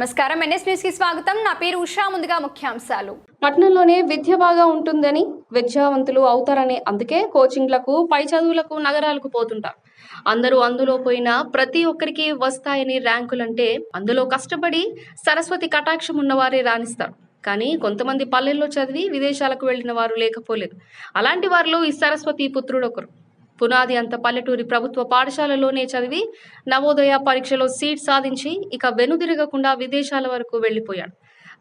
నమస్కారం. ఎన్ఎస్ న్యూస్కి స్వాగతం. నా పేరు ఉషా. ముందుగా ముఖ్యాంశాలు. పట్టణంలోనే విద్య బాగా ఉంటుందని విద్యావంతులు అవుతారని అందుకే కోచింగ్లకు పై చదువులకు నగరాలకు పోతుంటారు. అందరూ అందులో పోయినా ప్రతి ఒక్కరికి వస్తాయని ర్యాంకులంటే అందులో కష్టపడి సరస్వతి కటాక్షం ఉన్నవారే రాణిస్తారు. కానీ కొంతమంది పల్లెల్లో చదివి విదేశాలకు వెళ్ళిన వారు లేకపోలేదు. అలాంటి వారిలో ఈ సరస్వతి పుత్రుడు ఒకరు. పునాది అంత పల్లెటూరి ప్రభుత్వ పాఠశాలలోనే చదివి నవోదయ పరీక్షలో సీట్ సాధించి ఇక వెనుదిరగకుండా విదేశాల వరకు వెళ్ళిపోయాడు.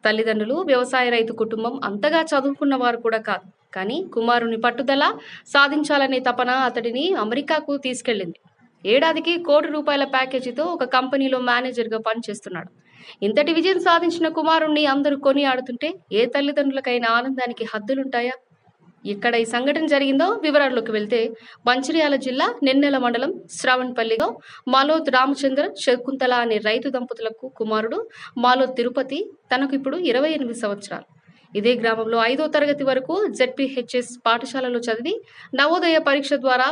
తల్లిదండ్రులు వ్యవసాయ రైతు కుటుంబం అంతగా చదువుకున్న వారు కూడా కాదు. కానీ కుమారుని పట్టుదల సాధించాలనే తపన అతడిని అమెరికాకు తీసుకెళ్ళింది. ఏడాదికి కోటి రూపాయల ప్యాకేజీతో ఒక కంపెనీలో మేనేజర్గా పనిచేస్తున్నాడు. ఇంతటి విజయం సాధించిన కుమారుణ్ణి అందరూ కొని ఆడుతుంటే ఏ తల్లిదండ్రులకైనా ఆనందానికి హద్దులుంటాయా? ఇక్కడ ఈ సంఘటన జరిగిందో వివరాల్లోకి వెళ్తే మంచిర్యాల జిల్లా నెన్నెల మండలం శ్రావణపల్లిలో మాలోత్ రామచంద్ర శకుంతల అనే రైతు దంపతులకు కుమారుడు మాలోత్ తిరుపతి తనకు ఇప్పుడు ఇరవై ఎనిమిది సంవత్సరాలు. ఇదే గ్రామంలో ఐదో తరగతి వరకు జెడ్పీహెచ్ఎస్ పాఠశాలలో చదివి నవోదయ పరీక్ష ద్వారా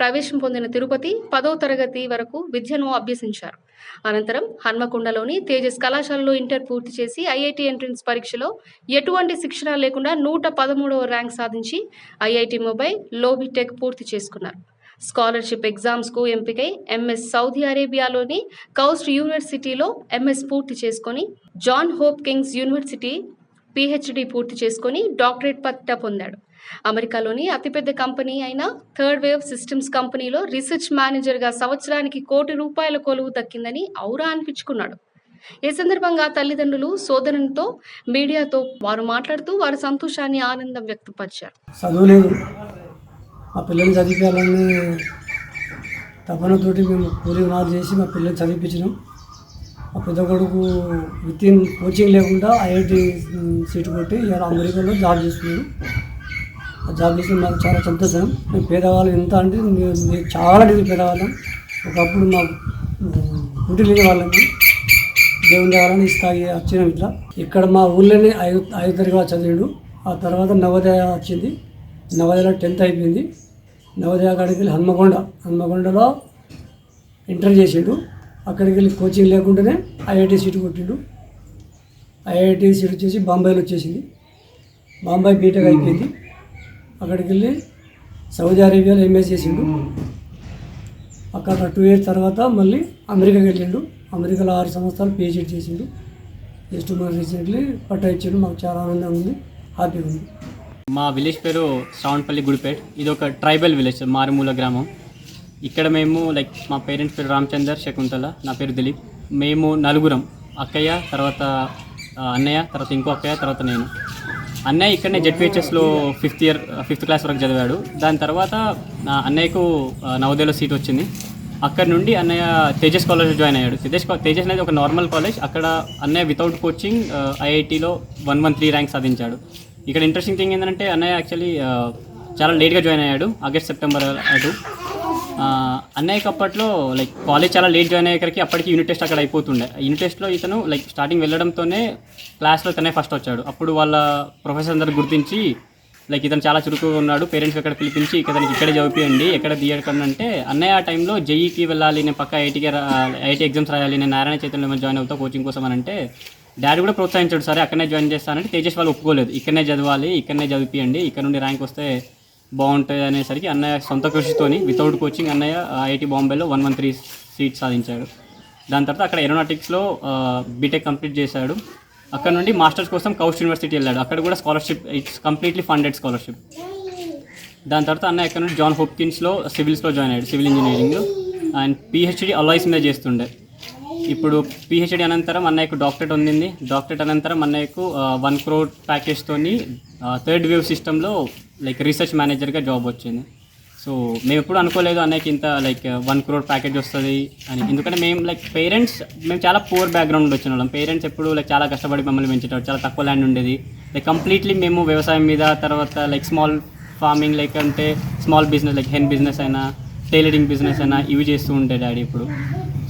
ప్రవేశం పొందిన తిరుపతి పదో తరగతి వరకు విద్యను అభ్యసించారు. అనంతరం హన్మకొండలోని తేజస్ కళాశాలలో ఇంటర్ పూర్తి చేసి ఐఐటి ఎంట్రన్స్ పరీక్షలో ఎటువంటి శిక్షణ లేకుండా నూట పదమూడవ ర్యాంక్ సాధించి ఐఐటి మొబైల్ లోబిటెక్ పూర్తి చేసుకున్నారు. స్కాలర్షిప్ ఎగ్జామ్స్కు ఎంపికై ఎంఎస్ సౌదీ అరేబియాలోని కౌస్ట్ యూనివర్సిటీలో ఎంఎస్ పూర్తి చేసుకొని John hope Kings university PhD పూర్తి చేసుకొని డాక్టరేట్ పట్టా పొందాడు. అమెరికాలోని అతిపెద్ద కంపెనీ అయిన థర్డ్ వేవ్ సిస్టమ్స్ కంపెనీలో రీసెర్చ్ మేనేజర్గా సంవత్సరానికి కోటి రూపాయల కొలువు దక్కిందని ఔరా అనిపించుకున్నాడు. ఈ సందర్భంగా తల్లిదండ్రులు సోదరునితో మీడియాతో వారు మాట్లాడుతూ వారి సంతోషాన్ని ఆనందం వ్యక్తపరిచారు. చదువులేదు మా పిల్లల్ని చదివించాలని తపనతోటి మేము కూలీ చేసి మా పిల్లల్ని చదివించినాం ఆ పెద్ద కొడుకు విత్ ఇన్ కోచింగ్ లేకుండా ఐఐటి సీటు కొట్టి ఇలా అమెరికాలో జాబ్ చేస్తున్నాడు. ఆ జాబ్ చేసి మాకు చాలా సంతోషం. మేము పేదవాళ్ళం ఎంత అంటే మేము చాలా డిగ్రీ పేదవాళ్ళం. ఒకప్పుడు మా పుట్టి లేని వాళ్ళము దేవుని దేవాలని స్థాయి వచ్చినాం ఇట్లా. ఇక్కడ మా ఊళ్ళోనే ఐదు ఐదు తరగతి చదివాడు. ఆ తర్వాత నవోదయ వచ్చింది. నవోదయలో టెన్త్ అయిపోయింది. నవోదయ కాడికి వెళ్ళి హన్మకొండ హన్మకొండలో ఇంటర్ చేసిండు. అక్కడికి వెళ్ళి కోచింగ్ లేకుండానే ఐఐటి సీటు కొట్టిండు. ఐఐటి సీట్ వచ్చేసి బాంబేలో వచ్చేసింది. బాంబే బీటెక్ అయిపోయింది. అక్కడికి వెళ్ళి సౌదీ అరేబియాలో ఎంఎస్ చేసిండు. అక్కడ టూ ఇయర్స్ తర్వాత మళ్ళీ అమెరికాకి వెళ్ళిండు. అమెరికాలో ఆరు సంవత్సరాలు పిహెచ్డి చేసిండు. జస్ట్ మన రీసెంట్లీ పట్టా ఇచ్చిండు. మాకు చాలా ఆనందంగా ఉంది. హ్యాపీగా ఉంది. మా విలేజ్ పేరు శ్రావణపల్లి గుడిపేట్. ఇది ఒక ట్రైబల్ విలేజ్ మారుమూల గ్రామం. ఇక్కడ మేము లైక్ మా పేరెంట్స్ పేరు రామచందర్ శకుంతల నా పేరు దిలీప్. మేము నలుగురం అక్కయ్య తర్వాత అన్నయ్య తర్వాత ఇంకో అక్కయ్య తర్వాత నేను. అన్నయ్య ఇక్కడనే జెడ్పిహెచ్ఎస్లో ఫిఫ్త్ ఇయర్ ఫిఫ్త్ క్లాస్ వరకు చదివాడు. దాని తర్వాత నా అన్నయ్యకు నవోదయలో సీట్ వచ్చింది. అక్కడ నుండి అన్నయ్య తేజస్ కాలేజ్ జాయిన్ అయ్యాడు. తేజస్ తేజస్ అనేది ఒక నార్మల్ కాలేజ్ అక్కడ అన్నయ్య వితౌట్ కోచింగ్ ఐఐటిలో వన్ వన్ త్రీ ర్యాంక్ సాధించాడు. ఇక్కడ ఇంట్రెస్టింగ్ థింగ్ ఏంటంటే అన్నయ్య యాక్చువల్లీ చాలా లేట్గా జాయిన్ అయ్యాడు. ఆగస్ట్ సెప్టెంబర్ అటు. అన్నయ్యకి అప్పట్లో లైక్ కాలేజ్ చాలా లేట్ జాయిన్ అయ్యేసరికి అప్పటికి యూనిట్ టెస్ట్ అక్కడ అయిపోతుండే. యూనిట్ టెస్ట్లో ఇతను లైక్ స్టార్టింగ్ వెళ్ళడంతోనే క్లాస్లో తనే ఫస్ట్ వచ్చాడు. అప్పుడు వాళ్ళ ప్రొఫెసర్ అందరు గుర్తించి లైక్ ఇతను చాలా చురుకుగా ఉన్నాడు. పేరెంట్స్ అక్కడ పిలిపించి ఇతనికి ఇక్కడే చదివియండి ఎక్కడ తీయకండి అంటే అన్నయ్య ఆ టైంలో జేఈకి వెళ్ళాలి నేను పక్క ఐటీకి ఐటీ ఎగ్జామ్స్ రాయాలి నేను నారాయణ చైతన్యంలో జాయిన్ అవుతా కోచింగ్ కోసం అని అంటే డాడీ కూడా ప్రోత్సహించాడు సరే అక్కడనే జాయిన్ చేస్తానంటే తేజస్ వాళ్ళు ఒప్పుకోలేదు. ఇక్కడనే చదవాలి ఇక్కడనే చదివియండి ఇక్కడ నుండి ర్యాంక్ వస్తే బాగుంటుంది అనేసరికి అన్నయ్య సొంత కృషితోని వితౌట్ కోచింగ్ అన్నయ్య ఐఐటి బాంబేలో వన్ వన్ త్రీ సీట్ సాధించాడు. దాని తర్వాత అక్కడ ఏరోనాటిక్స్లో బీటెక్ కంప్లీట్ చేశాడు. అక్కడ నుండి మాస్టర్స్ కోసం కౌస్ట్ యూనివర్సిటీ వెళ్ళాడు. అక్కడ కూడా scholarship it's completely funded scholarship దాని తర్వాత అన్నయ్య అక్కడ నుండి జాన్ హోప్కిన్స్లో సివిల్స్లో జాయిన్ అయ్యాడు civil engineering and PhD alloys మీద చేస్తుండే. ఇప్పుడు పిహెచ్డి అనంతరం అన్నయ్యకు డాక్టరేట్ ఉండింది. డాక్టరేట్ అనంతరం అన్నయ్యకు వన్ క్రోడ్ ప్యాకేజ్తోని థర్డ్ వేవ్ సిస్టంలో లైక్ రీసెర్చ్ మేనేజర్గా జాబ్ వచ్చింది. సో మేము ఎప్పుడు అనుకోలేదు అన్నయ్యకి ఇంత లైక్ వన్ క్రోడ్ ప్యాకేజ్ వస్తుంది అని. ఎందుకంటే మేము లైక్ పేరెంట్స్ మేము చాలా పూర్ బ్యాక్గ్రౌండ్ వచ్చిన వాళ్ళం. పేరెంట్స్ ఎప్పుడు లైక్ చాలా కష్టపడి మమ్మల్ని పెంచేటారు చాలా తక్కువ ల్యాండ్ ఉండేది. లైక్ కంప్లీట్లీ మేము వ్యవసాయం మీద తర్వాత లైక్ స్మాల్ ఫార్మింగ్ లైక్ అంటే small business like hen business అయినా టైలరింగ్ బిజినెస్ అయినా ఇవి చేస్తూ ఉంటే డాడీ ఇప్పుడు.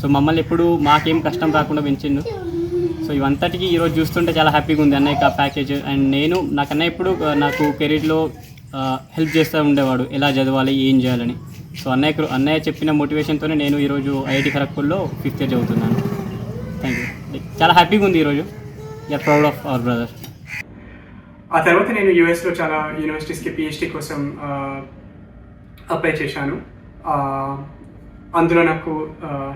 సో మమ్మల్ని ఎప్పుడు మాకేం కష్టం రాకుండా పెంచిండు. సో ఇవంతటికి ఈరోజు చూస్తుంటే చాలా హ్యాపీగా ఉంది అన్నయ్య ప్యాకేజ్ అండ్ నేను నాకన్నా ఇప్పుడు నాకు కెరీర్లో హెల్ప్ చేస్తూ ఉండేవాడు. ఎలా చదవాలి ఏం చేయాలని. సో అన్నయ్య అన్నయ్య చెప్పిన మోటివేషన్తోనే నేను ఈరోజు ఐఐటి ఖరగ్పూర్లో ఫిఫ్త్ ఇయర్ చదువుతున్నాను. థ్యాంక్ యూ చాలా హ్యాపీగా ఉంది ఈరోజు. You are proud of our brother ఆ తర్వాత నేను యూఎస్లో చాలా యూనివర్సిటీస్కి పిహెచ్డి కోసం అప్లై చేశాను. అందులో నాకు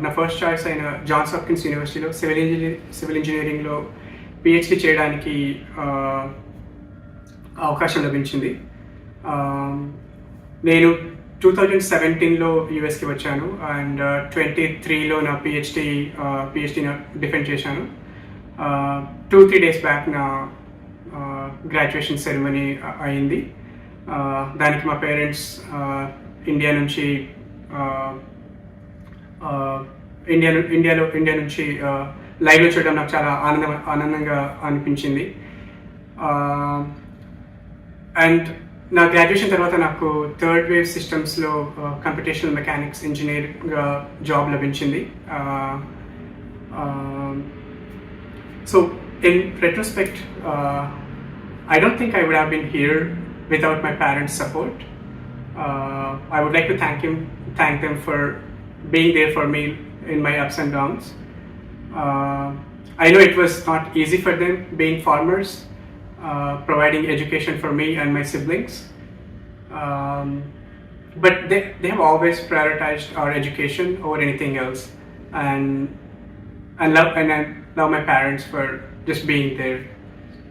నా ఫస్ట్ చాయిస్ అయిన Johns Hopkins university civil engineer civil ఇంజనీరింగ్లో పిహెచ్డి చేయడానికి అవకాశం లభించింది. Um, నేను టూ థౌజండ్ సెవెంటీన్లో యూఎస్కి వచ్చాను అండ్ ట్వంటీ త్రీలో నా పిహెచ్డి uh, పిహెచ్డి డిఫెండ్ చేశాను. టూ త్రీ డేస్ బ్యాక్ నా uh, గ్రాడ్యుయేషన్ సెరమనీ uh, అయింది. దానికి మా పేరెంట్స్ ఇండియా నుంచి ఇండియా ఇండియాలో ఇండియా నుంచి లైవ్లో చూడడం నాకు చాలా ఆనందం ఆనందంగా అనిపించింది. అండ్ నా గ్రాడ్యుయేషన్ తర్వాత నాకు థర్డ్ వేవ్ సిస్టమ్స్లో కంప్యూటేషనల్ మెకానిక్స్ ఇంజనీర్గా జాబ్ లభించింది so in retrospect I don't think I would have been here without my parents' support. Uh, I would like to thank him, thank them for being there for me in my ups and downs. Uh, I know it was not easy for them being farmers, uh, providing education for me and my siblings. Um, but they, they have always prioritized our education over anything else, and and love and I love my parents for just being there.